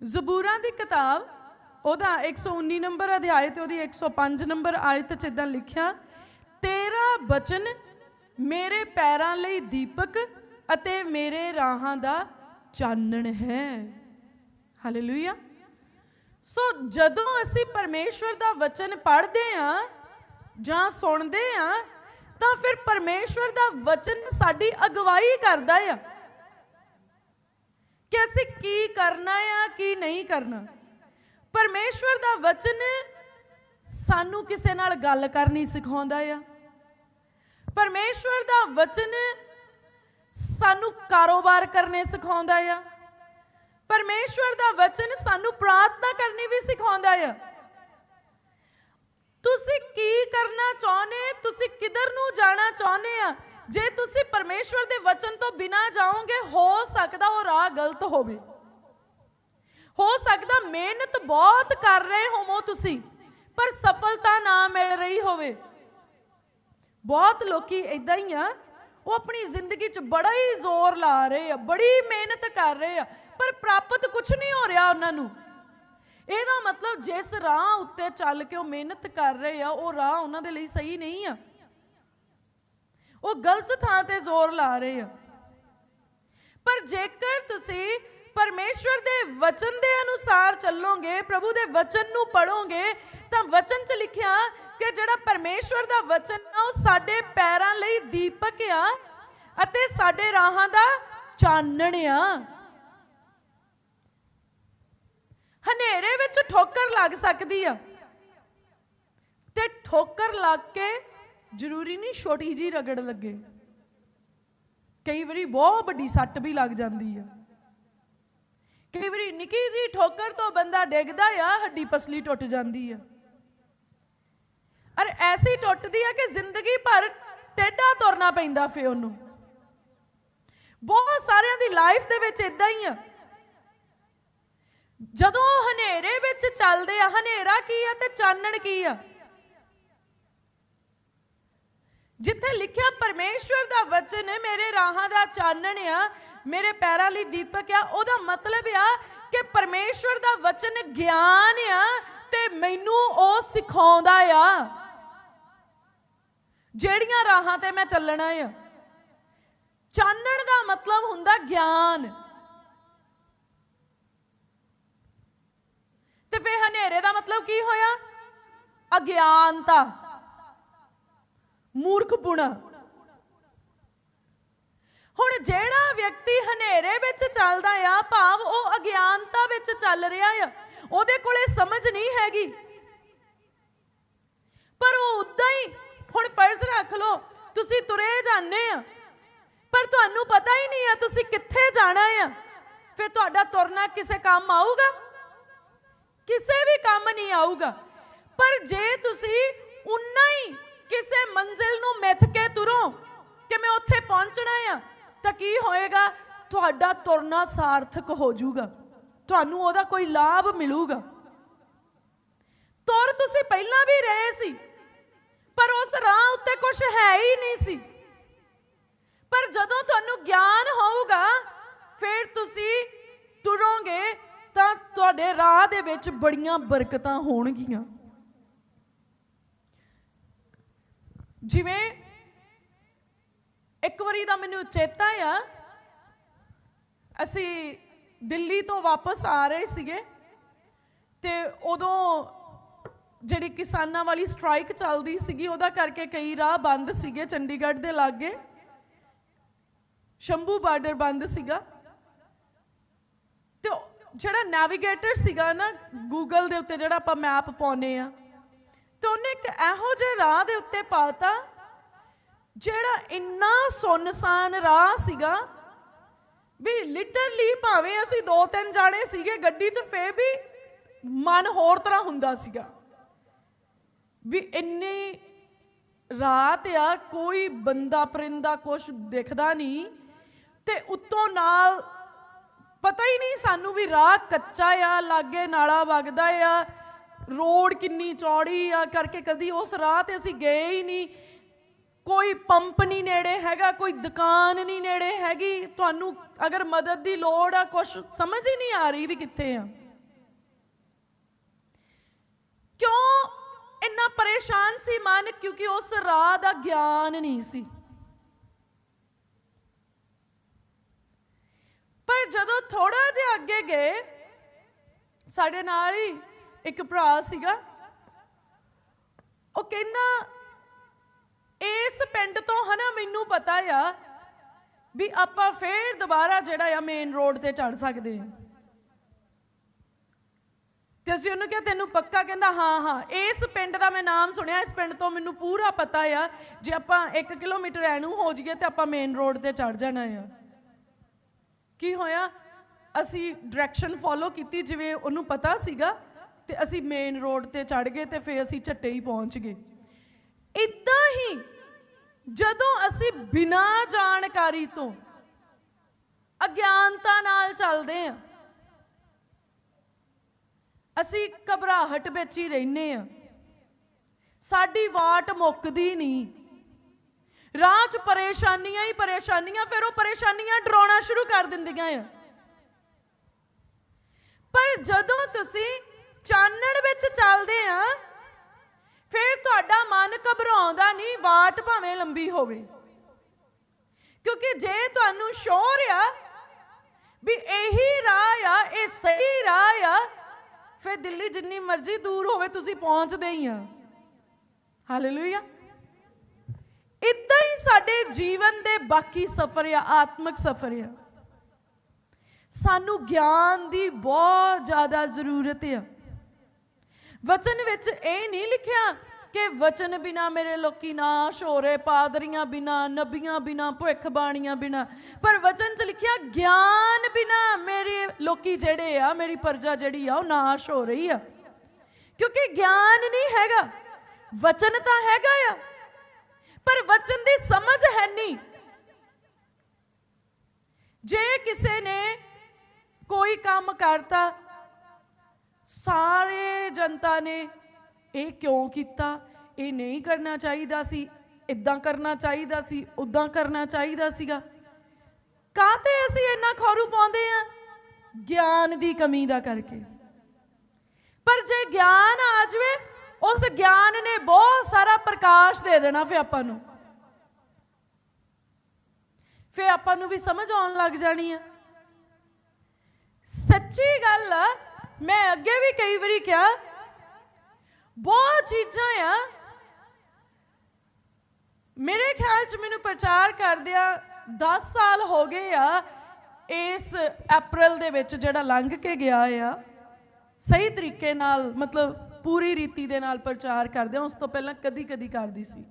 ਜ਼ਬੂਰਾਂ ਦੀ ਕਿਤਾਬ, ਉਹਦਾ 119 ਨੰਬਰ ਅਧਿਆਇ ਤੇ ਉਹਦੀ 105 ਨੰਬਰ ਆਇਤ ਚ ਇਦਾਂ ਲਿਖਿਆ, ਤੇਰਾ ਬਚਨ ਮੇਰੇ ਪੈਰਾਂ ਲਈ ਦੀਪਕ ਅਤੇ ਮੇਰੇ ਰਾਹਾਂ ਦਾ ਚਾਨਣ ਹੈ। ਹਾਲੇਲੂਇਆ ਸੋ ਜਦੋਂ ਅਸੀਂ ਪਰਮੇਸ਼ਵਰ ਦਾ ਵਚਨ ਪੜ੍ਹਦੇ ਆ ਜਾਂ ਸੁਣਦੇ ਆ, ਤਾਂ ਫਿਰ ਪਰਮੇਸ਼ਵਰ ਦਾ ਵਚਨ ਸਾਡੀ ਅਗਵਾਈ ਕਰਦਾ ਆ। ਕਿ ਅਸੀਂ ਕੀ ਕਰਨਾ ਆ, ਕੀ ਨਹੀਂ ਕਰਨਾ। ਪਰਮੇਸ਼ਵਰ ਦਾ ਵਚਨ ਸਾਨੂੰ ਕਿਸੇ ਨਾਲ ਗੱਲ ਕਰਨੀ ਸਿਖਾਉਂਦਾ ਆ। ਪਰਮੇਸ਼ਵਰ ਦਾ ਵਚਨ ਸਾਨੂੰ ਕਾਰੋਬਾਰ ਕਰਨੇ ਸਿਖਾਉਂਦਾ ਆ। ਪਰਮੇਸ਼ਵਰ ਦਾ ਵਚਨ ਸਾਨੂੰ ਪ੍ਰਾਰਥਨਾ ਕਰਨੀ ਵੀ ਸਿਖਾਉਂਦਾ ਆ। ਤੁਸੀਂ ਕੀ ਕਰਨਾ ਚਾਹੁੰਦੇ, ਤੁਸੀਂ ਕਿੱਧਰ ਨੂੰ ਜਾਣਾ ਚਾਹੁੰਦੇ ਆ? ਜੇ ਤੁਸੀਂ ਪਰਮੇਸ਼ਵਰ ਦੇ ਵਚਨ ਤੋਂ ਬਿਨਾ ਜਾਓਗੇ, ਹੋ ਸਕਦਾ ਉਹ ਰਾਹ ਗਲਤ ਹੋਵੇ। ਹੋ ਸਕਦਾ ਮਿਹਨਤ ਬਹੁਤ ਕਰ ਰਹੇ ਹੋਵੋ ਤੁਸੀਂ, ਪਰ ਸਫਲਤਾ ਨਾ ਮਿਲ ਰਹੀ ਹੋਵੇ। ਬਹੁਤ ਲੋਕੀ ਇਦਾਂ ਹੀ ਆ, ਉਹ ਆਪਣੀ ਜ਼ਿੰਦਗੀ 'ਚ ਬੜਾ ਹੀ ਜ਼ੋਰ ਲਾ ਰਹੇ ਆ, ਬੜੀ ਮਿਹਨਤ ਕਰ ਰਹੇ ਆ, ਪਰ ਪ੍ਰਾਪਤ ਕੁਝ ਨਹੀਂ ਹੋ ਰਿਹਾ ਉਹਨਾਂ ਨੂੰ। ਇਹਦਾ ਮਤਲਬ ਜਿਸ ਰਾਹ ਉੱਤੇ ਚੱਲ ਕੇ ਉਹ ਮਿਹਨਤ ਕਰ ਰਹੇ ਆ, ਉਹ ਰਾਹ ਉਹਨਾਂ ਦੇ ਲਈ ਸਹੀ ਨਹੀਂ ਆ। ਉਹ ਗਲਤ ਥਾਂ ਤੇ ਜ਼ੋਰ ਲਾ ਰਹੇ ਆ। ਪਰ ਜੇਕਰ ਤੁਸੀਂ ਪਰਮੇਸ਼ਵਰ ਦੇ ਵਚਨ ਦੇ ਅਨੁਸਾਰ ਚੱਲੋਗੇ, ਪ੍ਰਭੂ ਦੇ ਵਚਨ ਨੂੰ ਪੜੋਗੇ ਤਾਂ ਵਚਨ 'ਚ ਲਿਖਿਆ ਕਿ ਜਿਹੜਾ ਪਰਮੇਸ਼ਵਰ ਦਾ ਵਚਨ ਆ, ਉਹ ਸਾਡੇ ਪੈਰਾਂ ਲਈ ਦੀਪਕ ਆ ਅਤੇ ਸਾਡੇ ਰਾਹਾਂ ਦਾ ਚਾਨਣ ਆ। ਹਨੇਰੇ ਵਿੱਚ ਠੋਕਰ ਲੱਗ ਸਕਦੀ ਆ ਤੇ ਠੋਕਰ ਲੱਗ ਕੇ ਜ਼ਰੂਰੀ ਨਹੀਂ ਛੋਟੀ ਜੀ ਰਗੜ ਲੱਗੇ। ਕਈ ਵਾਰੀ ਬਹੁਤ ਵੱਡੀ ਸੱਟ ਵੀ ਲੱਗ ਜਾਂਦੀ ਆ। ਕਈ ਵਾਰੀ ਨਿੱਕੀ ਜੀ ਠੋਕਰ ਤੋਂ ਬੰਦਾ ਡਿੱਗਦਾ ਆ, ਹੱਡੀ ਪਸਲੀ ਟੁੱਟ ਜਾਂਦੀ ਆ। ਅਰ ਐਸੀ ਟੁੱਟਦੀ ਆ ਕਿ ਜ਼ਿੰਦਗੀ ਭਰ ਟੇਢਾ ਤੁਰਨਾ ਪੈਂਦਾ ਫੇ ਉਹਨੂੰ। ਬਹੁਤ ਸਾਰਿਆਂ ਦੀ ਲਾਈਫ ਦੇ ਵਿੱਚ ਇਦਾਂ ਹੀ ਆ। ਜਦੋਂ ਹਨੇਰੇ ਵਿੱਚ ਚੱਲਦੇ ਆ, ਹਨੇਰਾ ਕੀ ਆ ਤੇ ਚਾਨਣ ਕੀ ਆ? ਜਿੱਥੇ ਲਿਖਿਆ ਪਰਮੇਸ਼ਵਰ ਦਾ ਵਚਨ ਹੈ, ਮੇਰੇ ਰਾਹਾਂ ਦਾ ਚਾਨਣ ਆ, ਮੇਰੇ ਪੈਰਾਂ ਲਈ ਦੀਪਕ ਆ, ਉਹਦਾ ਮਤਲਬ ਆ ਕਿ ਪਰਮੇਸ਼ਵਰ ਦਾ ਵਚਨ ਗਿਆਨ ਆ ਤੇ ਮੈਨੂੰ ਉਹ ਸਿਖਾਉਂਦਾ ਆ। ਜਿਹੜੀਆਂ ਰਾਹਾਂ ਤੇ ਮੈਂ ਚੱਲਣਾ ਆ। ਚਾਨਣ ਦਾ ਮਤਲਬ ਹੁੰਦਾ ਗਿਆਨ। ਤੇ ਫੇ ਹਨੇਰੇ ਦਾ ਮਤਲਬ ਕੀ ਹੋਇਆ? ਅਗਿਆਨਤਾ। ਮੂਰਖਪੁਣਾ ਹੁਣ ਜਿਹੜਾ ਵਿਅਕਤੀ ਹਨੇਰੇ ਵਿੱਚ ਚੱਲਦਾ ਆ, ਭਾਵ ਉਹ ਅਗਿਆਨਤਾ ਵਿੱਚ ਚੱਲ ਰਿਹਾ ਆ, ਉਹਦੇ ਕੋਲੇ ਸਮਝ ਨਹੀਂ ਹੈਗੀ। ਪਰ ਉਹ ਉਦਾਂ ਹੀ, ਹੁਣ ਫਰਜ਼ ਰੱਖ ਲਓ, ਤੁਸੀਂ ਤੁਰੇ ਜਾਂਦੇ ਆ। ਪਰ ਤੁਹਾਨੂੰ ਪਤਾ ਹੀ ਨਹੀਂ ਆ, ਤੁਸੀਂ ਕਿੱਥੇ ਜਾਣਾ ਆ। ਫਿਰ ਤੁਹਾਡਾ ਤੁਰਨਾ ਕਿਸੇ ਕੰਮ ਆਊਗਾ? ਕਿਸੇ ਵੀ ਕੰਮ ਨਹੀਂ ਆਊਗਾ। ਪਰ ਜੇ ਤੁਸੀਂ ਉਨਾ ਹੀ ਕਿਸੇ ਮੰਜ਼ਿਲ ਨੂੰ ਮਿੱਥ ਕੇ ਤੁਰੋ ਕਿ ਮੈਂ ਉੱਥੇ ਪਹੁੰਚਣਾ ਆ, ਤਾਂ ਕੀ ਹੋਏਗਾ? ਤੁਹਾਡਾ ਤੁਰਨਾ ਸਾਰਥਕ ਹੋ ਜਾਊਗਾ। ਤੁਹਾਨੂੰ ਉਹਦਾ ਕੋਈ ਲਾਭ ਮਿਲੂਗਾ। ਤੁਰ ਤੁਸੀਂ ਪਹਿਲਾਂ ਵੀ ਰਹੇ ਸੀ, ਪਰ ਉਸ ਰਾਹ ਉੱਤੇ ਕੁਝ ਹੈ ਹੀ ਨਹੀਂ ਸੀ। ਪਰ ਜਦੋਂ ਤੁਹਾਨੂੰ ਗਿਆਨ ਹੋਊਗਾ, ਫਿਰ ਤੁਸੀਂ ਤੁਰੋਗੇ ਤਾਂ ਤੁਹਾਡੇ ਰਾਹ ਦੇ ਵਿੱਚ ਬੜੀਆਂ ਬਰਕਤਾਂ ਹੋਣਗੀਆਂ। ਜਿਵੇਂ ਇੱਕ ਵਾਰੀ ਦਾ ਮੈਨੂੰ ਚੇਤਾ ਆ, ਅਸੀਂ ਦਿੱਲੀ ਤੋਂ ਵਾਪਸ ਆ ਰਹੇ ਸੀਗੇ ਤੇ ਉਦੋਂ ਜਿਹੜੀ ਕਿਸਾਨਾਂ ਵਾਲੀ ਸਟ੍ਰਾਈਕ ਚੱਲਦੀ ਸੀਗੀ, ਉਹਦਾ ਕਰਕੇ ਕਈ ਰਾਹ ਬੰਦ ਸੀਗੇ ਚੰਡੀਗੜ੍ਹ ਦੇ ਲਾਗੇ। ਸ਼ੰਭੂ ਬਾਰਡਰ ਬੰਦ ਸੀਗਾ। ਤੇ ਜਿਹੜਾ ਨੈਵੀਗੇਟਰ ਸੀਗਾ ਨਾ ਗੂਗਲ ਦੇ ਉੱਤੇ ਜਿਹੜਾ ਆਪਾਂ ਮੈਪ ਪਾਉਨੇ ਆ ਉਹਨੇ ਇੱਕ ਇਹੋ ਜਿਹੇ ਰਾਹ ਦੇ ਉੱਤੇ ਪਾਤਾ ਜਿਹੜਾ ਇੰਨਾ ਸੁੰਨਸਾਨ ਰਾਹ ਸੀਗਾ ਵੀ ਲਿਟਰਲੀ ਭਾਵੇਂ ਅਸੀਂ ਦੋ ਤਿੰਨ ਜਾਣੇ ਸੀਗੇ, ਗੱਡੀ 'ਚ ਫੇ ਵੀ ਮਨ ਹੋਰ ਤਰ੍ਹਾਂ ਹੁੰਦਾ ਸੀਗਾ। ਵੀ ਇੰਨੀ ਰਾਤ ਆ, ਕੋਈ ਬੰਦਾ ਪਰਿੰਦਾ ਕੁਛ ਦਿਖਦਾ ਨਹੀਂ ਤੇ ਉੱਤੋਂ ਨਾਲ ਪਤਾ ਹੀ ਨਹੀਂ ਸਾਨੂੰ ਵੀ ਰਾਹ ਕੱਚਾ ਆ, ਲਾਗੇ ਨਾਲਾ ਵਗਦਾ ਆ ਰੋਡ ਕਿੰਨੀ ਚੌੜੀ ਆ ਕਰਕੇ ਕਦੀ ਉਸ ਰਾਹ ਤੇ ਅਸੀਂ ਗਏ ਹੀ ਨਹੀਂ। ਕੋਈ ਪੰਪ ਨਹੀਂ ਨੇੜੇ ਹੈਗਾ, ਕੋਈ ਦੁਕਾਨ ਨਹੀਂ ਨੇੜੇ ਹੈਗੀ। ਤੁਹਾਨੂੰ ਅਗਰ ਮਦਦ ਦੀ ਲੋੜ ਆ, ਕੁਛ ਸਮਝ ਹੀ ਨਹੀਂ ਆ ਰਹੀ ਵੀ ਕਿੱਥੇ ਆ। ਕਿਉਂ ਇੰਨਾ ਪਰੇਸ਼ਾਨ ਸੀ ਮਨ? ਕਿਉਂਕਿ ਉਸ ਰਾਹ ਦਾ ਗਿਆਨ ਨਹੀਂ ਸੀ। ਪਰ ਜਦੋਂ ਥੋੜਾ ਜਿਹਾ ਅੱਗੇ ਗਏ, ਸਾਡੇ ਨਾਲ ਹੀ ਇੱਕ ਭਰਾ ਸੀਗਾ। ਉਹ ਕਹਿੰਦਾ, ਇਸ ਪਿੰਡ ਤੋਂ ਹਨਾ ਮੈਨੂੰ ਪਤਾ ਆ ਵੀ ਆਪਾਂ ਫੇਰ ਦੁਬਾਰਾ ਜਿਹੜਾ ਆ ਮੇਨ ਰੋਡ ਤੇ ਚੜ ਸਕਦੇ ਹਾਂ ਤੇ ਅਸੀਂ ਉਹਨੂੰ ਕਿਹਾ, ਤੈਨੂੰ ਪੱਕਾ? ਕਹਿੰਦਾ, ਹਾਂ ਹਾਂ। ਇਸ ਪਿੰਡ ਦਾ ਮੈਂ ਨਾਮ ਸੁਣਿਆ, ਇਸ ਪਿੰਡ ਤੋਂ ਮੈਨੂੰ ਪੂਰਾ ਪਤਾ ਆ ਜੇ ਆਪਾਂ 1 ਕਿਲੋਮੀਟਰ ਐਨੂੰ ਹੋ ਜਾਈਏ ਤੇ ਆਪਾਂ ਮੇਨ ਰੋਡ ਤੇ ਚੜ ਜਾਣਾ ਆ। ਕੀ ਹੋਇਆ? ਅਸੀਂ ਡਾਇਰੈਕਸ਼ਨ ਫੋਲੋ ਕੀਤੀ, ਜਿਵੇਂ ਉਹਨੂੰ ਪਤਾ ਸੀਗਾ। ਤੇ ਅਸੀਂ ਮੇਨ ਰੋਡ ਤੇ ਚੜ ਗਏ ਤੇ ਫਿਰ ਅਸੀਂ ਝੱਟੇ ਹੀ ਪਹੁੰਚ ਗਏ। ਇਦਾਂ ਹੀ ਜਦੋਂ ਅਸੀਂ ਬਿਨਾਂ ਜਾਣਕਾਰੀ ਤੋਂ ਅਗਿਆਨਤਾ ਨਾਲ ਚੱਲਦੇ ਹਾਂ, ਅਸੀਂ ਘਬਰਾਹਟ ਵਿੱਚ ਹੀ ਰਹਿੰਦੇ ਆ ਸਾਡੀ ਵਾਟ ਮੁੱਕਦੀ ਨਹੀਂ। ਰਾਹ 'ਚ ਪਰੇਸ਼ਾਨੀਆਂ ਹੀ ਪਰੇਸ਼ਾਨੀਆਂ, ਫਿਰ ਉਹ ਪਰੇਸ਼ਾਨੀਆਂ ਡਰਾਉਣਾ ਸ਼ੁਰੂ ਕਰ ਦਿੰਦੀਆਂ ਆ। ਪਰ ਜਦੋਂ ਤੁਸੀਂ ਚਾਨਣ ਵਿੱਚ ਚੱਲਦੇ ਆ, ਫਿਰ ਤੁਹਾਡਾ ਮਨ ਘਬਰਾਉਂਦਾ ਨਹੀਂ, ਵਾਟ ਭਾਵੇਂ ਲੰਬੀ ਹੋਵੇ। ਕਿਉਂਕਿ ਜੇ ਤੁਹਾਨੂੰ ਸ਼ੋਰ ਆ, ਵੀ ਇਹੀ ਰਾਹ ਆ, ਇਹ ਸਹੀ ਰਾਹ ਆ, ਫਿਰ ਦਿੱਲੀ ਜਿੰਨੀ ਮਰਜ਼ੀ ਦੂਰ ਹੋਵੇ, ਤੁਸੀਂ ਪਹੁੰਚਦੇ ਹੀ ਆ। ਹਾਲੇਲੂਇਆ ਇਦਾਂ ਹੀ ਸਾਡੇ ਜੀਵਨ ਦੇ ਬਾਕੀ ਸਫ਼ਰ ਆ, ਆਤਮਿਕ ਸਫ਼ਰ ਆ। ਸਾਨੂੰ ਗਿਆਨ ਦੀ ਬਹੁਤ ਜ਼ਿਆਦਾ ਜ਼ਰੂਰਤ ਆ। ਵਚਨ ਵਿੱਚ ਇਹ ਨਹੀਂ ਲਿਖਿਆ ਕਿ ਵਚਨ ਬਿਨਾ ਮੇਰੇ ਲੋਕੀ ਨਾਸ਼ ਹੋ ਰਹੇ ਪਾਦਰੀਆਂ ਬਿਨਾ, ਨਬੀਆਂ ਬਿਨਾ ਭਵਿੱਖਬਾਣੀਆਂ ਬਿਨਾ। ਪਰ ਵਚਨ 'ਚ ਲਿਖਿਆ, ਗਿਆਨ ਬਿਨਾ ਮੇਰੇ ਲੋਕੀ ਜਿਹੜੇ ਆ, ਮੇਰੀ ਪਰਜਾ ਜਿਹੜੀ ਆ, ਉਹ ਨਾਸ਼ ਹੋ ਰਹੀ ਆ। ਕਿਉਂਕਿ ਗਿਆਨ ਨਹੀਂ ਹੈਗਾ, ਵਚਨ ਤਾਂ ਹੈਗਾ ਆ, ਪਰ ਵਚਨ ਦੀ ਸਮਝ ਹੈ ਨਹੀਂ। ਜੇ ਕਿਸੇ ਨੇ ਕੋਈ ਕੰਮ ਕਰਤਾ ਸਾਰੇ ਜਨਤਾ ਨੇ ਇਹ ਕਿਉਂ ਕੀਤਾ? ਇਹ ਨਹੀਂ ਕਰਨਾ ਚਾਹੀਦਾ ਸੀ। ਇਦਾਂ ਕਰਨਾ ਚਾਹੀਦਾ ਸੀ ਉਦਾਂ ਕਰਨਾ ਚਾਹੀਦਾ ਸੀਗਾ। ਕਾਤੇ ਅਸੀਂ ਇੰਨਾ ਖੌਰੂ ਪਾਉਂਦੇ ਆ ਗਿਆਨ ਦੀ ਕਮੀ ਦਾ ਕਰਕੇ। ਪਰ ਜੇ ਗਿਆਨ ਆ ਜਾਵੇ, ਉਸ ਗਿਆਨ ਨੇ ਬਹੁਤ ਸਾਰਾ ਪ੍ਰਕਾਸ਼ ਦੇ ਦੇਣਾ ਫੇ ਆਪਾਂ ਨੂੰ। ਫੇ ਆਪਾਂ ਨੂੰ ਵੀ ਸਮਝ ਆਉਣ ਲੱਗ ਜਾਣੀ ਆ। ਸੱਚੀ ਗੱਲ ਮੈਂ ਅੱਗੇ ਵੀ ਕਈ ਵਾਰੀ ਕਿਹਾ, ਬਹੁਤ ਚੀਜ਼ਾਂ ਆ। ਮੇਰੇ ਖਿਆਲ ਚ ਮੈਨੂੰ ਪ੍ਰਚਾਰ ਕਰਦਿਆਂ 10 ਸਾਲ ਹੋ ਗਏ ਆ ਇਸ ਅਪ੍ਰੈਲ ਦੇ ਵਿੱਚ ਜਿਹੜਾ ਲੰਘ ਕੇ ਗਿਆ ਆ। ਸਹੀ ਤਰੀਕੇ ਨਾਲ, ਮਤਲਬ ਪੂਰੀ ਰੀਤੀ ਦੇ ਨਾਲ ਪ੍ਰਚਾਰ ਕਰਦੇ ਉਸ ਤੋਂ ਪਹਿਲਾਂ ਕਦੀ ਕਦੀ ਕਰਦੀ ਸੀ।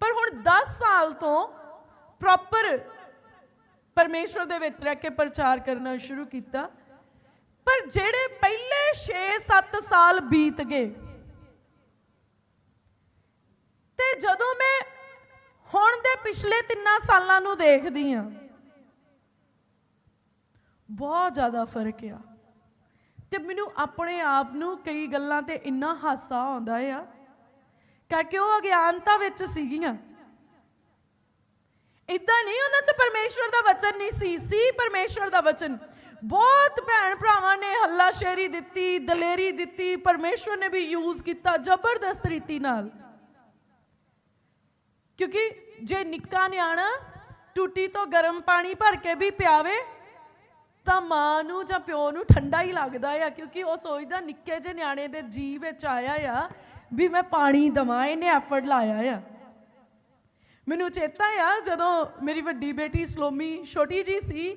ਪਰ ਹੁਣ 10 ਸਾਲ ਤੋਂ ਪ੍ਰੋਪਰ ਪਰਮੇਸ਼ਵਰ ਦੇ ਵਿੱਚ ਰਹਿ ਕੇ ਪ੍ਰਚਾਰ ਕਰਨਾ ਸ਼ੁਰੂ ਕੀਤਾ। ਪਰ ਜਿਹੜੇ ਪਹਿਲੇ 6-7 ਸਾਲ ਬੀਤ ਗਏ, ਤੇ ਜਦੋਂ ਮੈਂ ਹੁਣ ਦੇ ਪਿਛਲੇ 3 ਸਾਲਾਂ ਨੂੰ ਦੇਖਦੀ ਆ ਬਹੁਤ ਜ਼ਿਆਦਾ ਫ਼ਰਕ ਆ। ਤੇ ਮੈਨੂੰ ਆਪਣੇ ਆਪ ਨੂੰ ਕਈ ਗੱਲਾਂ ਤੇ ਇੰਨਾ ਹਾਸਾ ਆਉਂਦਾ ਆ, ਕਰਕੇ ਉਹ ਅਗਿਆਨਤਾ ਵਿੱਚ ਸੀਗੀਆਂ। ਇਦਾਂ ਨਹੀਂ ਉਹਨਾਂ 'ਚ ਪਰਮੇਸ਼ਵਰ ਦਾ ਵਚਨ ਨਹੀਂ ਸੀ ਸੀ ਪਰਮੇਸ਼ਵਰ ਦਾ ਵਚਨ। ਬਹੁਤ ਭੈਣ ਭਰਾਵਾਂ ਨੇ ਹੱਲਾ ਸ਼ੇਰੀ ਦਿੱਤੀ, ਦਲੇਰੀ ਦਿੱਤੀ, ਪਰਮੇਸ਼ਵਰ ਨੇ ਵੀ ਯੂਜ਼ ਕੀਤਾ ਜ਼ਬਰਦਸਤ ਰੀਤੀ ਨਾਲ। ਕਿਉਂਕਿ ਜੇ ਨਿੱਕਾ ਨਿਆਣਾ ਟੂਟੀ ਤੋਂ ਗਰਮ ਪਾਣੀ ਭਰ ਕੇ ਵੀ ਪਿਆਵੇ, ਤਾਂ ਮਾਂ ਨੂੰ ਜਾਂ ਪਿਓ ਨੂੰ ਠੰਡਾ ਹੀ ਲੱਗਦਾ ਆ, ਕਿਉਂਕਿ ਉਹ ਸੋਚਦਾ ਨਿੱਕੇ ਜਿਹੇ ਨਿਆਣੇ ਦੇ ਜੀ ਵਿੱਚ ਆਇਆ ਆ ਵੀ ਮੈਂ ਪਾਣੀ ਦਵਾਂ, ਇਹਨੇ ਐਫਰਟ ਲਾਇਆ ਆ। ਮੈਨੂੰ ਚੇਤਾ ਆ ਜਦੋਂ ਮੇਰੀ ਵੱਡੀ ਬੇਟੀ ਸਲੋਮੀ ਛੋਟੀ ਜੀ ਸੀ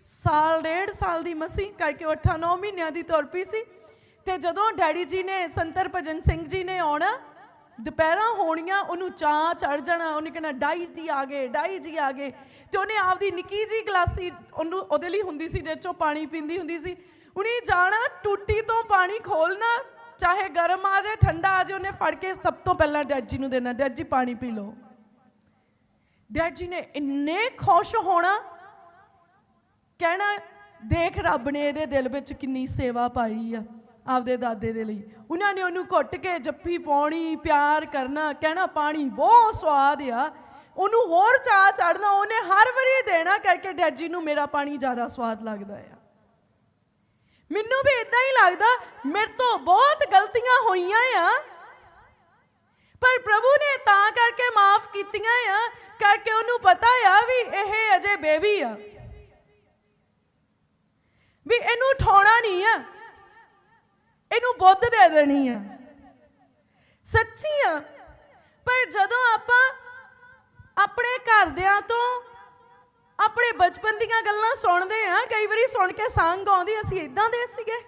ਸਾਲ, ਡੇਢ ਸਾਲ ਦੀ ਮਸੀ ਕਰਕੇ 8-9 ਮਹੀਨਿਆਂ ਦੀ ਤੁਰ ਪਈ ਸੀ। ਤੇ ਜਦੋਂ ਡੈਡੀ ਜੀ ਨੇ, ਸੰਤਰ ਭਜਨ ਸਿੰਘ ਜੀ ਨੇ ਆਉਣਾ, ਦੁਪਹਿਰਾਂ ਹੋਣੀਆਂ, ਉਹਨੂੰ ਚਾਹ ਚੜ ਜਾਣਾ, ਉਹਨੇ ਕਹਿਣਾ, ਡਾਈ ਜੀ ਆ ਗਏ, ਡਾਈ ਜੀ ਆ ਗਏ। ਤੇ ਉਹਨੇ ਆਪਦੀ ਨਿੱਕੀ ਜੀ ਗਲਾਸੀ ਉਹਨੂੰ ਉਹਦੇ ਲਈ ਹੁੰਦੀ ਸੀ, ਜਿਹਦੇ ਚੋਂ ਪਾਣੀ ਪੀਂਦੀ ਹੁੰਦੀ ਸੀ। ਉਹਨੇ ਜਾਣਾ, ਟੂਟੀ ਤੋਂ ਪਾਣੀ ਖੋਲਣਾ ਚਾਹੇ ਗਰਮ ਆ ਜਾਏ, ਠੰਡਾ ਆ ਜਾਏ, ਉਹਨੇ ਫੜ ਕੇ ਸਭ ਤੋਂ ਪਹਿਲਾਂ ਡੈਡ ਜੀ ਨੂੰ ਦੇਣਾ, ਡੈਡ ਜੀ ਪਾਣੀ ਪੀ ਲਓ। ਡੈਡ ਜੀ ਨੇ ਇੰਨੇ ਖੁਸ਼ ਹੋਣਾ ਕਹਿਣਾ, ਦੇਖ ਰੱਬ ਨੇ ਇਹਦੇ ਦਿਲ ਵਿੱਚ ਕਿੰਨੀ ਸੇਵਾ ਪਾਈ ਆ ਆਪਦੇ ਦਾਦੇ ਦੇ ਲਈ। ਉਹਨਾਂ ਨੇ ਉਹਨੂੰ ਘੁੱਟ ਕੇ ਜੱਫੀ ਪਾਉਣੀ, ਪਿਆਰ ਕਰਨਾ, ਕਹਿਣਾ, ਪਾਣੀ ਬਹੁਤ ਸਵਾਦ ਆ। ਉਹਨੂੰ ਹੋਰ ਚਾਹ ਚੜਨਾ ਉਹਨੇ ਹਰ ਵਾਰੀ ਦੇਣਾ ਕਰਕੇ ਡੈਡ ਜੀ ਨੂੰ ਮੇਰਾ ਪਾਣੀ ਜ਼ਿਆਦਾ ਸਵਾਦ ਲੱਗਦਾ ਆ। ਮੈਨੂੰ ਵੀ ਇਦਾਂ ਹੀ ਲੱਗਦਾ, ਮੇਰੇ ਤੋਂ ਬਹੁਤ ਗਲਤੀਆਂ ਹੋਈਆਂ ਆ। ਪਰ ਪ੍ਰਭੂ ਨੇ ਤਾਂ ਕਰਕੇ ਮਾਫ ਕੀਤੀਆਂ ਆ ਕਰਕੇ ਉਹਨੂੰ ਪਤਾ ਆ ਵੀ ਇਹ ਅਜੇ ਬੇਬੀ ਆ। ਵੀ ਇਹਨੂੰ ਉਠਾਉਣਾ ਨਹੀਂ ਆ। ਇਹਨੂੰ ਬੁੱਧ ਦੇ ਦੇਣੀ ਆ। ਸੱਚੀ ਆ। ਪਰ ਜਦੋਂ ਆਪਾਂ ਆਪਣੇ ਘਰਦਿਆਂ ਤੋਂ ਆਪਣੇ ਬਚਪਨ ਦੀਆਂ ਗੱਲਾਂ ਸੁਣਦੇ ਆ, ਕਈ ਵਾਰੀ ਸੁਣ ਕੇ ਸੰਗ ਆਉਂਦੀ, ਅਸੀਂ ਇਦਾਂ ਦੇ ਸੀਗੇ।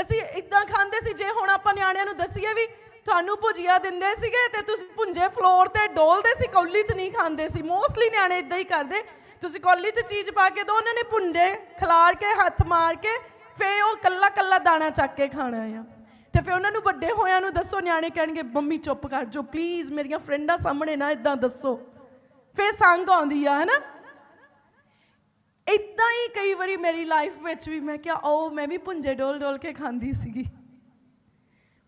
ਅਸੀਂ ਇਦਾਂ ਖਾਂਦੇ ਸੀ, ਜੇ ਹੁਣ ਆਪਾਂ ਨਿਆਣਿਆਂ ਨੂੰ ਦਸੀਏ ਵੀ ਤੁਹਾਨੂੰ ਭੁਜੀਆ ਦਿੰਦੇ ਸੀਗੇ ਤੇ ਤੁਸੀਂ ਭੁੰਜੇ ਫਲੋਰ ਤੇ ਡੋਲਦੇ ਸੀ, ਕੌਲੀ 'ਚ ਨਹੀਂ ਖਾਂਦੇ ਸੀ। ਮੋਸਟਲੀ ਨਿਆਣੇ ਇਦਾਂ ਹੀ ਕਰਦੇ। ਤੁਸੀਂ ਕੌਲੀ 'ਚ ਚੀਜ਼ ਪਾ ਕੇ ਦੋ, ਉਹਨਾਂ ਨੇ ਭੁੰਡੇ ਖਿਲਾਰ ਕੇ, ਹੱਥ ਮਾਰ ਕੇ ਫੇ ਉਹ ਕੱਲਾ ਕੱਲਾ ਦਾਣਾ ਚੱਕ ਕੇ ਖਾਣਾ ਆ। ਤੇ ਫੇ ਉਹਨਾਂ ਨੂੰ ਵੱਡੇ ਹੋਇਆਂ ਨੂੰ ਦੱਸੋ, ਨਿਆਣੇ ਕਹਿਣਗੇ, ਮੰਮੀ ਚੁੱਪ ਕਰ ਜੋ ਪਲੀਜ਼ ਮੇਰੀਆਂ ਫਰੈਂਡਾਂ ਸਾਹਮਣੇ ਨਾ ਇਦਾਂ ਦੱਸੋ। ਫੇ ਸੰਗ ਆਉਂਦੀ ਆ, ਹਨਾ? ਇਦਾਂ ਹੀ ਕਈ ਵਾਰੀ ਮੇਰੀ ਲਾਈਫ ਵਿੱਚ ਵੀ ਮੈਂ ਕਿਹਾ ਉਹ ਮੈਂ ਵੀ ਪੁੰਜੇ ਡੋਲ ਡੋਲ ਕੇ ਖਾਂਦੀ ਸੀਗੀ।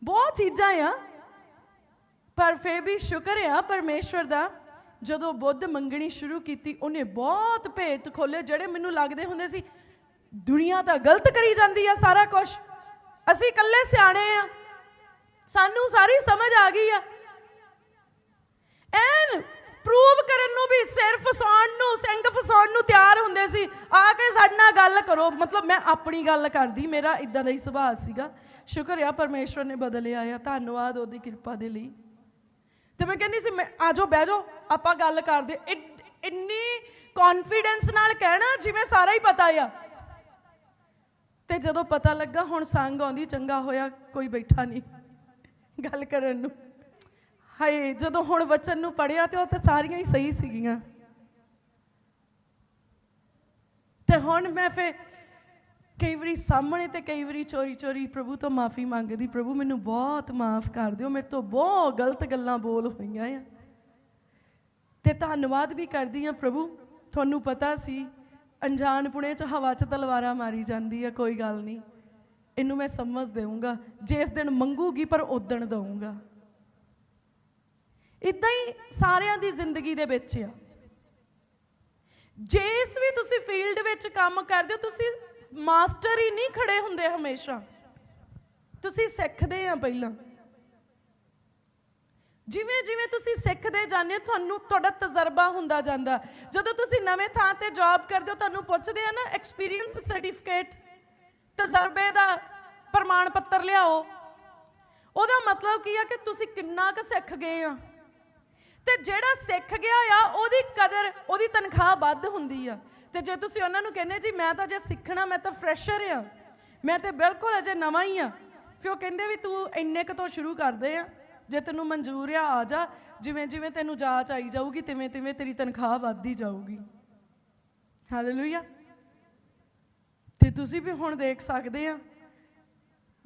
ਬਹੁਤ ਚੀਜ਼ਾਂ ਆ, ਪਰ ਫੇਰ ਵੀ ਸ਼ੁਕਰ ਆ ਪਰਮੇਸ਼ਵਰ ਦਾ ਜਦੋਂ ਬੁੱਧ ਮੰਗਣੀ ਸ਼ੁਰੂ ਕੀਤੀ, ਉਹਨੇ ਬਹੁਤ ਭੇਤ ਖੋਲੇ ਜਿਹੜੇ ਮੈਨੂੰ ਲੱਗਦੇ ਹੁੰਦੇ ਸੀ, ਦੁਨੀਆ ਤਾਂ ਗਲਤ ਕਰੀ ਜਾਂਦੀ ਆ ਸਾਰਾ ਕੁਝ ਅਸੀਂ ਇਕੱਲੇ ਸਿਆਣੇ ਆ। ਸਾਨੂੰ ਸਾਰੀ ਸਮਝ ਆ ਗਈ ਆ। ਐਨ ਪ੍ਰੂਵ ਕਰਨ ਨੂੰ ਵੀ, ਸਿਰ ਫਸਾਉਣ ਨੂੰ ਸਿੰਘ ਫਸਾਉਣ ਨੂੰ ਤਿਆਰ ਹੁੰਦੇ ਸੀ। ਆ ਕੇ ਸਾਡੇ ਨਾਲ ਗੱਲ ਕਰੋ। ਮਤਲਬ ਮੈਂ ਆਪਣੀ ਗੱਲ ਕਰਦੀ, ਮੇਰਾ ਇਦਾਂ ਦਾ ਹੀ ਸੁਭਾਅ ਸੀਗਾ। ਸ਼ੁਕਰ ਆ ਪਰਮੇਸ਼ਵਰ ਨੇ ਬਦਲਿਆ ਆ। ਧੰਨਵਾਦ ਉਹਦੀ ਕਿਰਪਾ ਦੇ ਲਈ। ਤੇ ਮੈਂ ਕਹਿੰਦੀ ਸੀ, ਮੈਂ ਆਜੋ ਬਹਿ ਜਾਓ। ਆਪਾਂ ਗੱਲ ਕਰਦੇ ਇੰਨੀ ਕੌਨਫੀਡੈਂਸ ਨਾਲ ਕਹਿਣਾ ਜਿਵੇਂ ਸਾਰਾ ਹੀ ਪਤਾ ਆ। ਤੇ ਜਦੋਂ ਪਤਾ ਲੱਗਾ, ਹੁਣ ਸੰਗ ਆਉਂਦੀ, ਚੰਗਾ ਹੋਇਆ, ਕੋਈ ਬੈਠਾ ਨਹੀਂ ਗੱਲ ਕਰਨ ਨੂੰ। ਹਾਏ, ਜਦੋਂ ਹੁਣ ਵਚਨ ਨੂੰ ਪੜਿਆ ਤੇ ਉਹ ਤਾਂ ਸਾਰੀਆਂ ਹੀ ਸਹੀ ਸੀਗੀਆਂ। ਤੇ ਹੁਣ ਮੈਂ ਫੇ ਕਈ ਵਾਰੀ ਸਾਹਮਣੇ ਤੇ ਕਈ ਵਾਰੀ ਚੋਰੀ ਚੋਰੀ ਪ੍ਰਭੂ ਤੋਂ ਮਾਫੀ ਮੰਗਦੀ, ਪ੍ਰਭੂ ਮੈਨੂੰ ਬਹੁਤ ਮਾਫ ਕਰ ਦਿਓ, ਮੇਰੇ ਤੋਂ ਬਹੁਤ ਗਲਤ ਗੱਲਾਂ ਬੋਲ ਹੋਈਆਂ ਆ। ਤੇ ਧੰਨਵਾਦ ਵੀ ਕਰਦੀ ਆ ਪ੍ਰਭੂ। ਤੁਹਾਨੂੰ ਪਤਾ ਸੀ, ਅਣਜਾਣ ਪੁਣੇ ਚ ਹਵਾ ਚ ਤਲਵਾਰਾਂ ਮਾਰੀ ਜਾਂਦੀ ਆ, ਕੋਈ ਗੱਲ ਨਹੀਂ। ਇਹਨੂੰ ਮੈਂ ਸਮਝ ਦੇਵਾਂਗਾ ਜਿਸ ਦਿਨ ਮੰਗੂਗੀ ਪਰ ਉਦਣ ਦਊਂਗਾ। ਇਦਾਂ ਹੀ ਸਾਰਿਆਂ ਦੀ ਜ਼ਿੰਦਗੀ ਦੇ ਵਿੱਚ ਆ। ਜਿਸ ਵੀ ਤੁਸੀਂ ਫੀਲਡ ਵਿੱਚ ਕੰਮ ਕਰਦੇ ਹੋ, ਤੁਸੀਂ ਮਾਸਟਰ ਹੀ ਨਹੀਂ ਖੜੇ ਹੁੰਦੇ ਹਮੇਸ਼ਾ। ਤੁਸੀਂ ਸਿੱਖਦੇ ਆ ਪਹਿਲਾਂ। ਜਿਵੇਂ ਜਿਵੇਂ ਤੁਸੀਂ ਸਿੱਖਦੇ ਜਾਂਦੇ ਹੋ, ਤੁਹਾਨੂੰ ਤੁਹਾਡਾ ਤਜਰਬਾ ਹੁੰਦਾ ਜਾਂਦਾ। ਜਦੋਂ ਤੁਸੀਂ ਨਵੇਂ ਥਾਂ ਤੇ ਜੌਬ ਕਰਦੇ ਹੋ, ਤੁਹਾਨੂੰ ਪੁੱਛਦੇ ਆ ਨਾ ਐਕਸਪੀਰੀਅੰਸ ਸਰਟੀਫਿਕੇਟ ਤਜਰਬੇ ਦਾ ਪ੍ਰਮਾਣ ਪੱਤਰ ਲਿਆਓ। ਉਹਦਾ ਮਤਲਬ ਕੀ ਆ ਕਿ ਤੁਸੀਂ ਕਿੰਨਾ ਕੁ ਸਿੱਖ ਗਏ ਆ। ਤੇ ਜਿਹੜਾ ਸਿੱਖ ਗਿਆ ਆ, ਉਹਦੀ ਕਦਰ, ਉਹਦੀ ਤਨਖਾਹ ਵੱਧ ਹੁੰਦੀ ਆ। ਤੇ ਜੇ ਤੁਸੀਂ ਉਹਨਾਂ ਨੂੰ ਕਹਿੰਦੇ, ਜੀ, ਮੈਂ ਤਾਂ ਜੇ ਸਿੱਖਣਾ, ਮੈਂ ਤਾਂ ਫਰੈਸ਼ਰ ਆ। ਮੈਂ ਤੇ ਬਿਲਕੁਲ ਅਜੇ ਨਵਾਂ ਹੀ ਆ। ਫਿਰ ਉਹ ਕਹਿੰਦੇ ਵੀ, ਤੂੰ ਇੰਨੇ ਕੁ ਤੋਂ ਸ਼ੁਰੂ ਕਰਦੇ ਆ। ਜੇ ਤੈਨੂੰ ਮਨਜ਼ੂਰ ਆ ਆ ਜਾ। ਜਿਵੇਂ ਜਿਵੇਂ ਤੈਨੂੰ ਜਾਚ ਆਈ ਜਾਊਗੀ, ਤਿਵੇਂ ਤਿਵੇਂ ਤੇਰੀ ਤਨਖਾਹ ਵੱਧਦੀ ਜਾਊਗੀ। ਹਾਲੇਲੂਇਆ ਤੇ ਤੁਸੀਂ ਵੀ ਹੁਣ ਦੇਖ ਸਕਦੇ ਆ।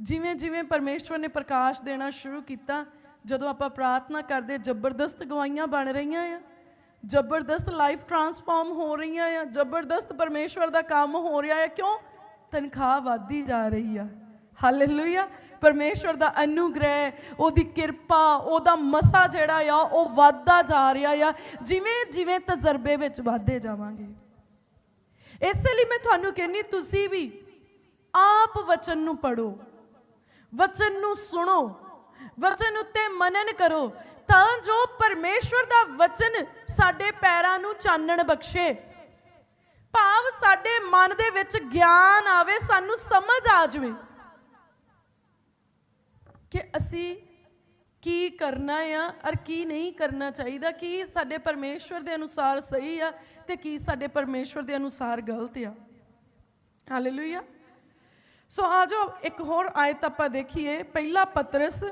ਜਿਵੇਂ ਜਿਵੇਂ ਪਰਮੇਸ਼ਵਰ ਨੇ ਪ੍ਰਕਾਸ਼ ਦੇਣਾ ਸ਼ੁਰੂ ਕੀਤਾ, ਜਦੋਂ ਆਪਾਂ ਪ੍ਰਾਰਥਨਾ ਕਰਦੇ, ਜ਼ਬਰਦਸਤ ਗਵਾਈਆਂ ਬਣ ਰਹੀਆਂ ਆ। ਜ਼ਬਰਦਸਤ ਲਾਈਫ ਟਰਾਂਸਫਾਰਮ ਹੋ ਰਹੀਆਂ ਆ। ਜ਼ਬਰਦਸਤ ਪਰਮੇਸ਼ਵਰ ਦਾ ਕੰਮ ਹੋ ਰਿਹਾ ਹੈ ਕਿਉਂ? ਤਨਖਾਹ ਵਧਦੀ ਜਾ ਰਹੀ ਆ। ਹਾਲੇਲੂਇਆ ਪਰਮੇਸ਼ਵਰ ਦਾ ਅਨੁਗ੍ਰਹਿ, ਉਹਦੀ ਕਿਰਪਾ, ਉਹਦਾ ਮਸਾ ਜਿਹੜਾ ਆ, ਉਹ ਵੱਧਦਾ ਜਾ ਰਿਹਾ ਆ। ਜਿਵੇਂ ਜਿਵੇਂ ਤਜਰਬੇ ਵਿੱਚ ਵਧਦੇ ਜਾਵਾਂਗੇ। ਇਸ ਲਈ ਮੈਂ ਤੁਹਾਨੂੰ ਕਹਿੰਨੀ ਤੁਸੀਂ ਵੀ ਆਪ ਵਚਨ ਨੂੰ ਪੜੋ ਵਚਨ ਨੂੰ ਸੁਣੋ। ਵਚਨ ਉੱਤੇ ਮਨਨ ਕਰੋ। ਤਾਂ ਜੋ ਪਰਮੇਸ਼ਵਰ ਦਾ ਵਚਨ ਸਾਡੇ ਪੈਰਾਂ ਨੂੰ ਚਾਨਣ ਬਖਸ਼ੇ। ਭਾਵ ਸਾਡੇ ਮਨ ਦੇ ਵਿੱਚ ਗਿਆਨ ਆਵੇ, ਸਾਨੂੰ ਸਮਝ ਆ ਜਾਵੇ। ਕਿ ਅਸੀਂ ਕੀ ਕਰਨਾ ਆ ਔਰ ਕੀ ਨਹੀਂ ਕਰਨਾ ਚਾਹੀਦਾ, ਕੀ ਸਾਡੇ ਪਰਮੇਸ਼ਵਰ ਦੇ ਅਨੁਸਾਰ ਸਹੀ ਆ ਤੇ ਕੀ ਸਾਡੇ ਪਰਮੇਸ਼ਵਰ ਦੇ ਅਨੁਸਾਰ ਗਲਤ ਆ। ਹਾਲੇਲੂਇਆ ਸੋ ਆਜੋ ਇੱਕ ਹੋਰ ਆਇਤ ਆਪਾਂ ਦੇਖੀਏ, ਪਹਿਲਾ ਪਤਰਸ,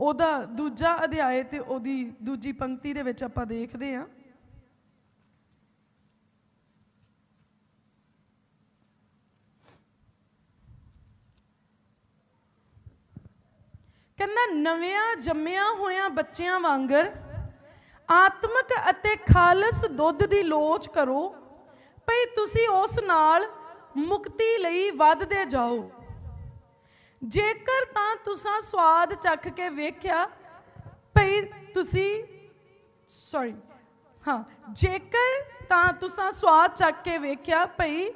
ਉਹਦਾ ਦੂਜਾ ਅਧਿਆਇ ਤੇ ਉਹਦੀ ਦੂਜੀ ਪੰਕਤੀ ਦੇ ਵਿੱਚ ਆਪਾਂ ਦੇਖਦੇ ਹਾਂ ਕਹਿੰਦਾ, ਨਵਿਆਂ ਜੰਮਿਆਂ ਹੋਇਆਂ ਬੱਚਿਆਂ ਵਾਂਗਰ ਆਤਮਿਕ ਅਤੇ ਖਾਲਸ ਦੁੱਧ ਦੀ ਲੋਚ ਕਰੋ, ਭਈ ਤੁਸੀਂ ਉਸ ਨਾਲ ਮੁਕਤੀ ਲਈ ਵੱਧਦੇ ਜਾਓ। ਜੇਕਰ ਤਾਂ ਤੁਸੀਂ ਸਵਾਦ ਚੱਖ ਕੇ ਵੇਖਿਆ, ਭਈ ਤੁਸੀਂ ਸੌਰੀ ਹਾਂ, ਜੇਕਰ ਤਾਂ ਤੁਸੀਂ ਸਵਾਦ ਚੱਖ ਕੇ ਵੇਖਿਆ, ਭਈ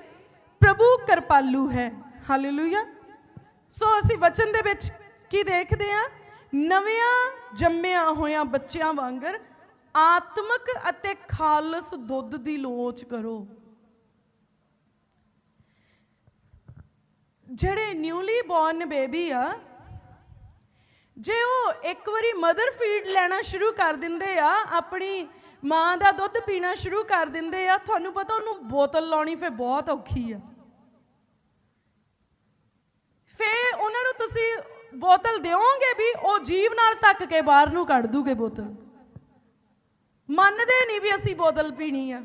ਪ੍ਰਭੂ ਕਿਰਪਾਲੂ ਹੈ। ਹਾਲੇਲੂਇਆ ਸੋ ਅਸੀਂ ਵਚਨ ਦੇ ਵਿੱਚ ਕੀ ਦੇਖਦੇ ਆ? ਨਵਿਆਂ ਜੰਮਿਆ ਹੋਇਆਂ ਬੱਚਿਆਂ ਵਾਂਗਰ ਆਤਮਿਕ ਅਤੇ ਖਾਲਸ ਦੁੱਧ ਦੀ ਲੋਚ ਕਰੋ। ਜਿਹੜੇ ਨਿਊਲੀ ਬੌਰਨ ਬੇਬੀ ਆ, ਜੇ ਉਹ ਇੱਕ ਵਾਰੀ ਮਦਰ ਫੀਡ ਲੈਣਾ ਸ਼ੁਰੂ ਕਰ ਦਿੰਦੇ ਆ, ਆਪਣੀ ਮਾਂ ਦਾ ਦੁੱਧ ਪੀਣਾ ਸ਼ੁਰੂ ਕਰ ਦਿੰਦੇ ਆ, ਤੁਹਾਨੂੰ ਪਤਾ ਉਹਨੂੰ ਬੋਤਲ ਲਾਉਣੀ ਫੇ ਬਹੁਤ ਔਖੀ ਆ। ਫੇ ਉਹਨਾਂ ਨੂੰ ਤੁਸੀਂ ਬੋਤਲ ਦਿਓਗੇ ਵੀ ਉਹ ਜੀਵ ਨਾਲ ਧੱਕ ਕੇ ਬਾਹਰ ਨੂੰ ਕੱਢ ਦੂਗੇ ਬੋਤਲ? ਮੰਨਦੇ ਨਹੀਂ ਵੀ ਅਸੀਂ ਬੋਤਲ ਪੀਣੀ ਆ।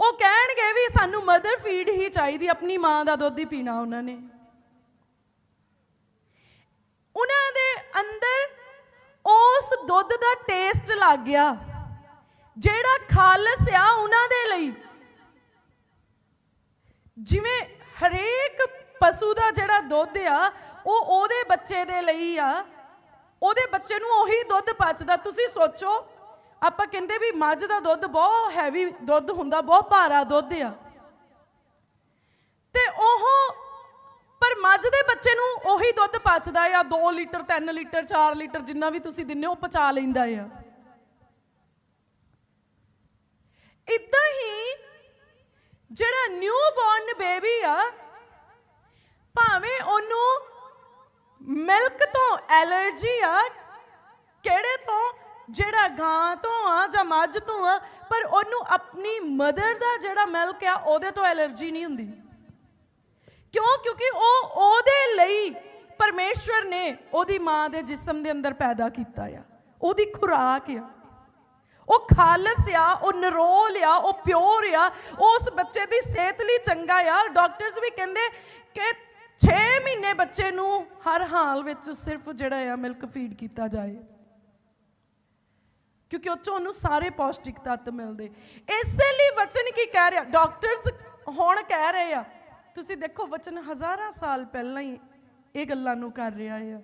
ਉਹ ਕਹਿਣਗੇ ਵੀ ਸਾਨੂੰ ਮਦਰ ਫੀਡ ਹੀ ਚਾਹੀਦੀ, ਆਪਣੀ ਮਾਂ ਦਾ ਦੁੱਧ ਹੀ ਪੀਣਾ ਉਹਨਾਂ ਨੇ। ਉਹਨਾਂ ਦੇ ਅੰਦਰ ਉਸ ਦੁੱਧ ਦਾ ਟੇਸਟ ਲੱਗ ਗਿਆ, ਜਿਹੜਾ ਖਾਲਸ ਆ ਉਹਨਾਂ ਦੇ ਲਈ। ਜਿਵੇਂ ਹਰੇਕ ਪਸ਼ੂ ਦਾ ਜਿਹੜਾ ਦੁੱਧ ਆ ਉਹ ਉਹਦੇ ਬੱਚੇ ਦੇ ਲਈ ਆ। ਉਹਦੇ ਬੱਚੇ ਨੂੰ ਉਹੀ ਦੁੱਧ ਪਚਦਾ। ਤੁਸੀਂ ਸੋਚੋ, ਆਪਾਂ ਕਹਿੰਦੇ ਵੀ ਮੱਝ ਦਾ ਦੁੱਧ ਬਹੁਤ ਹੈਵੀ ਦੁੱਧ ਹੁੰਦਾ, ਬਹੁਤ ਭਾਰਾ ਦੁੱਧ ਆ। ਤੇ ਉਹ, ਪਰ ਮੱਝ ਦੇ ਬੱਚੇ ਨੂੰ ਉਹੀ ਦੁੱਧ ਪਚਦਾ ਆ 2 ਲੀਟਰ 3 ਲੀਟਰ 4 ਲੀਟਰ, ਜਿੰਨਾ ਵੀ ਤੁਸੀਂ ਦਿੰਦੇ ਹੋ, ਉਹ ਪਚਾ ਲੈਂਦਾ ਆ। ਇਦਾਂ ਹੀ ਜਿਹੜਾ ਨਿਊ ਬੋਰਨ ਬੇਬੀ ਆ ਭਾਵੇਂ ਉਹਨੂੰ ਮਿਲਕ ਤੋਂ ਐਲਰਜੀ ਆ? ਕਿਹੜੇ ਤੋਂ? ਜਿਹੜਾ ਗਾਂ ਤੋਂ ਆ ਜਾਂ ਮੱਝ ਤੋਂ ਆ, ਪਰ ਉਹਨੂੰ ਆਪਣੀ ਮਦਰ ਦਾ ਜਿਹੜਾ ਮਿਲਕ ਆ, ਉਹਦੇ ਤੋਂ ਐਲਰਜੀ ਨਹੀਂ ਹੁੰਦੀ। ਕਿਉਂ? ਕਿਉਂਕਿ ਉਹ ਉਹਦੇ ਲਈ ਪਰਮੇਸ਼ਵਰ ਨੇ ਉਹਦੀ ਮਾਂ ਦੇ ਜਿਸਮ ਦੇ ਅੰਦਰ ਪੈਦਾ ਕੀਤਾ ਆ। ਉਹਦੀ ਖੁਰਾਕ ਆ। ਉਹ ਖਾਲਸ ਆ, ਉਹ ਨਰੋਲ ਆ, ਉਹ ਪਿਓਰ ਆ। ਉਸ ਬੱਚੇ ਦੀ ਸਿਹਤ ਲਈ ਚੰਗਾ ਆ। ਡਾਕਟਰਸ ਵੀ ਕਹਿੰਦੇ ਕਿ 6 ਮਹੀਨੇ ਬੱਚੇ ਨੂੰ ਹਰ ਹਾਲ ਵਿੱਚ ਸਿਰਫ ਜਿਹੜਾ ਆ ਮਿਲਕ ਫੀਡ ਕੀਤਾ ਜਾਏ। ਕਿਉਂਕਿ ਉਹ 'ਚੋਂ ਉਹਨੂੰ ਸਾਰੇ ਪੌਸ਼ਟਿਕ ਤੱਤ ਮਿਲਦੇ। ਇਸੇ ਲਈ ਵਚਨ ਕੀ ਕਹਿ ਰਿਹਾ? ਡਾਕਟਰਸ ਹੁਣ ਕਹਿ ਰਹੇ ਆ, ਤੁਸੀਂ ਦੇਖੋ ਵਚਨ ਹਜ਼ਾਰਾਂ ਸਾਲ ਪਹਿਲਾਂ ਹੀ ਇਹ ਗੱਲਾਂ ਨੂੰ ਕਰ ਰਿਹਾ ਆ।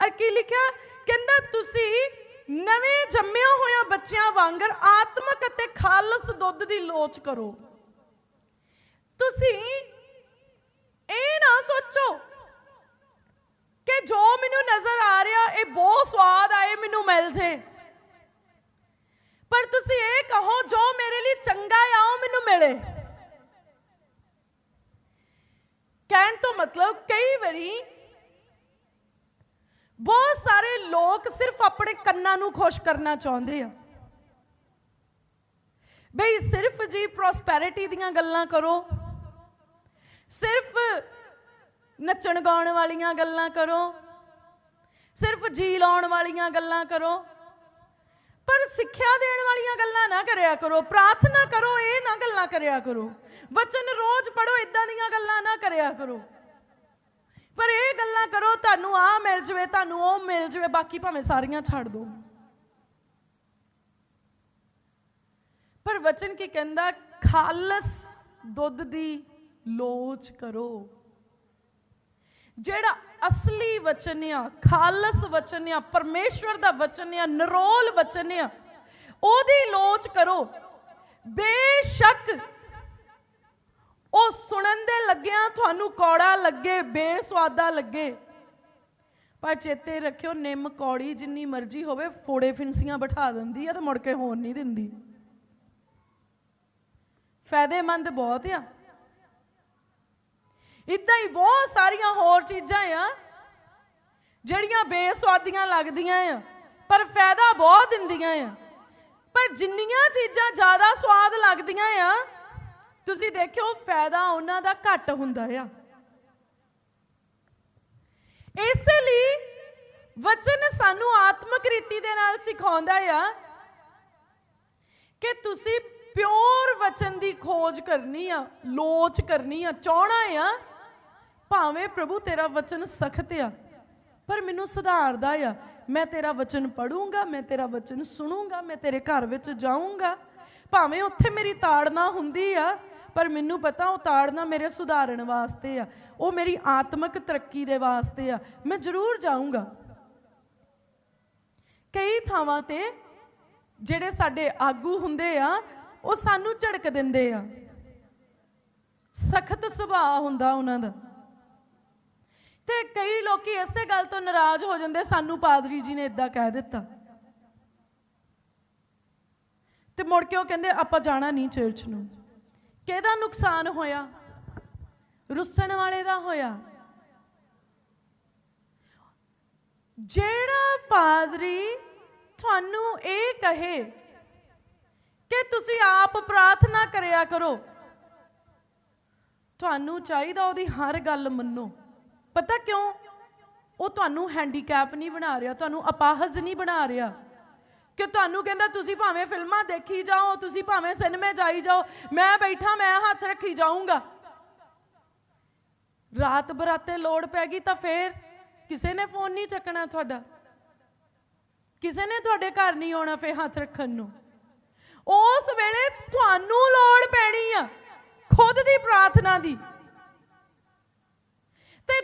ਅਰ ਕੀ ਲਿਖਿਆ? ਕਹਿੰਦਾ, ਤੁਸੀਂ ਨਵੇਂ ਜੰਮਿਆ ਹੋਇਆ ਬੱਚਿਆਂ ਵਾਂਗਰ ਆਤਮਿਕ ਅਤੇ ਖਾਲਸ ਦੁੱਧ ਦੀ ਲੋਚ ਕਰੋ। ਤੁਸੀਂ ਇਹ ਨਾ ਸੋਚੋ ਕਿ ਜੋ ਮੈਨੂੰ ਨਜ਼ਰ ਆ ਰਿਹਾ, ਇਹ ਬਹੁਤ ਸਵਾਦ ਆਏ ਮੈਨੂੰ ਮਿਲ ਜੇ। ਪਰ ਤੁਸੀਂ ਇਹ ਕਹੋ, ਜੋ ਮੇਰੇ ਲਈ ਚੰਗਾ ਆ, ਉਹ ਮੈਨੂੰ ਮਿਲੇ। ਕਹਿਣ ਤੋਂ ਮਤਲਬ ਕਈ ਵਾਰੀ ਬਹੁਤ ਸਾਰੇ ਲੋਕ ਸਿਰਫ ਆਪਣੇ ਕੰਨਾਂ ਨੂੰ ਖੁਸ਼ ਕਰਨਾ ਚਾਹੁੰਦੇ ਆ। ਬਈ ਸਿਰਫ ਜੀ ਪ੍ਰੋਸਪੈਰਿਟੀ ਦੀਆਂ ਗੱਲਾਂ ਕਰੋ। ਸਿਰਫ ਨੱਚਣ ਗਾਉਣ ਵਾਲੀਆਂ ਗੱਲਾਂ ਕਰੋ, ਸਿਰਫ ਜੀ ਲਾਉਣ ਵਾਲੀਆਂ ਗੱਲਾਂ ਕਰੋ, ਪਰ ਸਿੱਖਿਆ ਦੇਣ ਵਾਲੀਆਂ ਗੱਲਾਂ ਨਾ ਕਰਿਆ ਕਰੋ, ਪ੍ਰਾਰਥਨਾ ਕਰੋ, ਇਹ ਨਾ ਗੱਲਾਂ ਕਰਿਆ ਕਰੋ। ਵਚਨ ਰੋਜ਼ ਪੜੋ ਇਦਾਂ ਦੀਆਂ ਗੱਲਾਂ ਨਾ ਕਰਿਆ ਕਰੋ। ਪਰ ਇਹ ਗੱਲਾਂ ਕਰੋ, ਤੁਹਾਨੂੰ ਆ ਮਿਲ ਜਵੇ, ਤੁਹਾਨੂੰ ਉਹ ਮਿਲ ਜਵੇ, ਬਾਕੀ ਭਾਵੇਂ ਸਾਰੀਆਂ ਛੱਡ ਦਿਓ ਪਰ ਵਚਨ ਕੀ ਕਹਿੰਦਾ, ਖਾਲਸ ਦੁੱਧ ਦੀ ਲੋਚ ਕਰੋ। ਜਿਹੜਾ ਅਸਲੀ ਵਚਨ ਆ ਖਾਲਸ ਵਚਨ ਆ ਪਰਮੇਸ਼ਵਰ ਦਾ ਵਚਨ ਆ ਨਰੋਲ ਵਚਨ ਆ ਉਹਦੀ ਲੋਚ ਕਰੋ। ਬੇਸ਼ੱਕ ਉਹ ਸੁਣਨ ਦੇ ਲੱਗਿਆਂ ਤੁਹਾਨੂੰ ਕੌੜਾ ਲੱਗੇ, ਬੇਸਵਾਦਾ ਲੱਗੇ। ਪਰ ਚੇਤੇ ਰੱਖਿਓ, ਨਿੰਮ ਕੌੜੀ ਜਿੰਨੀ ਮਰਜ਼ੀ ਹੋਵੇ, ਫੋੜੇ ਫਿੰਸੀਆਂ ਬਿਠਾ ਦਿੰਦੀ ਆ ਤੇ ਮੁੜ ਕੇ ਹੋਣ ਨਹੀਂ ਦਿੰਦੀ। ਫਾਇਦੇਮੰਦ ਬਹੁਤ ਆ। ਇਦਾਂ ਹੀ ਬਹੁਤ ਸਾਰੀਆਂ ਹੋਰ ਚੀਜ਼ਾਂ ਆ, ਜਿਹੜੀਆਂ ਬੇਸਵਾਦੀਆਂ ਲੱਗਦੀਆਂ ਆ, ਪਰ ਫਾਇਦਾ ਬਹੁਤ ਦਿੰਦੀਆਂ ਆ। ਪਰ ਜਿੰਨੀਆਂ ਚੀਜ਼ਾਂ ਜ਼ਿਆਦਾ ਸਵਾਦ ਲੱਗਦੀਆਂ ਆ, ਤੁਸੀਂ ਦੇਖਿਓ ਫਾਇਦਾ ਉਹਨਾਂ ਦਾ ਘੱਟ ਹੁੰਦਾ ਆ। ਇਸੇ ਲਈ ਵਚਨ ਸਾਨੂੰ ਆਤਮਿਕ ਰੀਤੀ ਦੇ ਨਾਲ ਸਿਖਾਉਂਦਾ ਆ ਕਿ ਤੁਸੀਂ ਪਿਓਰ ਵਚਨ ਦੀ ਖੋਜ ਕਰਨੀ ਆ, ਲੋਚ ਕਰਨੀ ਆ, ਚਾਹਣਾ ਆ ਭਾਵੇਂ ਪ੍ਰਭੂ ਤੇਰਾ ਵਚਨ ਸਖਤ ਆ, ਪਰ ਮੈਨੂੰ ਸੁਧਾਰਦਾ ਆ। ਮੈਂ ਤੇਰਾ ਵਚਨ ਪੜੂੰਗਾ, ਮੈਂ ਤੇਰਾ ਵਚਨ ਸੁਣੂੰਗਾ, ਮੈਂ ਤੇਰੇ ਘਰ ਵਿੱਚ ਜਾਊਂਗਾ। ਭਾਵੇਂ ਉੱਥੇ ਮੇਰੀ ਤਾੜਨਾ ਹੁੰਦੀ ਆ, ਪਰ ਮੈਨੂੰ ਪਤਾ ਉਹ ਤਾੜਨਾ ਮੇਰੇ ਸੁਧਾਰਨ ਵਾਸਤੇ ਆ। ਉਹ ਮੇਰੀ ਆਤਮਿਕ ਤਰੱਕੀ ਦੇ ਵਾਸਤੇ ਆ। ਮੈਂ ਜ਼ਰੂਰ ਜਾਊਂਗਾ। ਕਈ ਥਾਵਾਂ ਤੇ ਜਿਹੜੇ ਸਾਡੇ ਆਗੂ ਹੁੰਦੇ ਆ, ਉਹ ਸਾਨੂੰ ਝੜਕ ਦਿੰਦੇ ਆ। ਸਖਤ ਸੁਭਾਅ ਹੁੰਦਾ ਉਹਨਾਂ ਦਾ। ਤੇ ਕਈ ਲੋਕੀ ਇਸੇ ਗੱਲ ਤੋਂ ਨਾਰਾਜ਼ ਹੋ ਜਾਂਦੇ, ਸਾਨੂੰ ਪਾਦਰੀ ਜੀ ਨੇ ਇਦਾਂ ਕਹਿ ਦਿੱਤਾ। ਤੇ ਮੁੜ ਕੇ ਉਹ ਕਹਿੰਦੇ, ਆਪਾਂ ਜਾਣਾ ਨਹੀਂ ਚਰਚ ਨੂੰ। ਕਿਹਦਾ ਨੁਕਸਾਨ ਹੋਇਆ? ਰੁੱਸਣ ਵਾਲੇ ਦਾ ਹੋਇਆ। ਜਿਹੜਾ ਪਾਦਰੀ ਤੁਹਾਨੂੰ ਇਹ ਕਹੇ ਕਿ ਤੁਸੀਂ ਆਪ ਪ੍ਰਾਰਥਨਾ ਕਰਿਆ ਕਰੋ, ਤੁਹਾਨੂੰ ਚਾਹੀਦਾ ਉਹਦੀ ਹਰ ਗੱਲ ਮੰਨੋ। ਪਤਾ ਕਿਉਂ? ਉਹ ਤੁਹਾਨੂੰ ਹੈਂਡੀਕੈਪ ਨਹੀਂ ਬਣਾ ਰਿਹਾ, ਤੁਹਾਨੂੰ ਅਪਾਹਜ ਨਹੀਂ ਬਣਾ ਰਿਹਾ। ਕਿ ਤੁਹਾਨੂੰ ਕਹਿੰਦਾ, ਤੁਸੀਂ ਭਾਵੇਂ ਫਿਲਮਾਂ ਦੇਖੀ ਜਾਓ, ਤੁਸੀਂ ਭਾਵੇਂ ਸਿਨੇਮੇ ਜਾਈ ਜਾਓ, ਮੈਂ ਬੈਠਾ, ਮੈਂ ਹੱਥ ਰੱਖੀ ਜਾਊਂਗਾ। ਰਾਤ ਬਰਾਤੇ ਲੋੜ ਪੈ ਗਈ ਤਾਂ ਫੇਰ ਕਿਸੇ ਨੇ ਫੋਨ ਨਹੀਂ ਚੱਕਣਾ ਤੁਹਾਡਾ। ਕਿਸੇ ਨੇ ਤੁਹਾਡੇ ਘਰ ਨਹੀਂ ਆਉਣਾ ਫੇ ਹੱਥ ਰੱਖਣ ਨੂੰ। ਉਸ ਵੇਲੇ ਤੁਹਾਨੂੰ ਲੋੜ ਪੈਣੀ ਆ, ਖੁਦ ਦੀ ਪ੍ਰਾਰਥਨਾ ਦੀ।